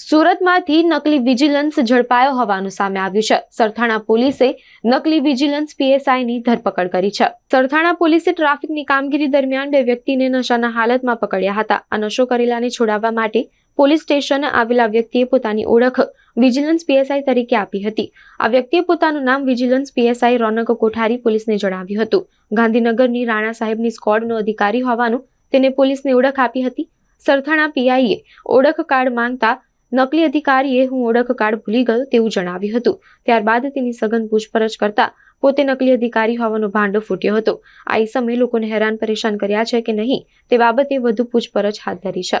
સુરતમાંથી નકલી વિજિલન્સ ઝડપાયો હોવાનું સામે આવ્યું છે. સરથાણા પોલીસે નકલી વિજિલન્સ પીએસઆઈની ધરપકડ કરી છે. સરથાણા પોલીસે ટ્રાફિકની કામગીરી દરમિયાન બે વ્યક્તિને નશાના હાલતમાં પકડ્યા હતા. આ નશો કરેલાને છોડાવવા માટે પોલીસ સ્ટેશન આવેલા વ્યક્તિએ પોતાની ઓળખ વિજિલન્સ પીએસઆઈ તરીકે આપી હતી. આ વ્યક્તિએ પોતાનું નામ વિજિલન્સ પીએસઆઈ રોનક કોઠારી પોલીસને જણાવ્યું હતું. ગાંધીનગરની રાણા સાહેબની સ્કોડનો અધિકારી હોવાનું તેને પોલીસને ઓળખ આપી હતી. સરથાણા પીઆઈએ ઓળખ કાર્ડ માંગતા નકલી અધિકારીએ હું ઓળખ કાર્ડ ભૂલી ગયો તેવું જણાવ્યું હતું. ત્યારબાદ તેની સઘન પૂછપરછ કરતા પોતે નકલી અધિકારી હોવાનો ભાંડો ફૂટ્યો હતો. આ સમયે લોકોને હેરાન પરેશાન કર્યા છે કે નહીં તે બાબતે વધુ પૂછપરછ હાથ ધરી છે.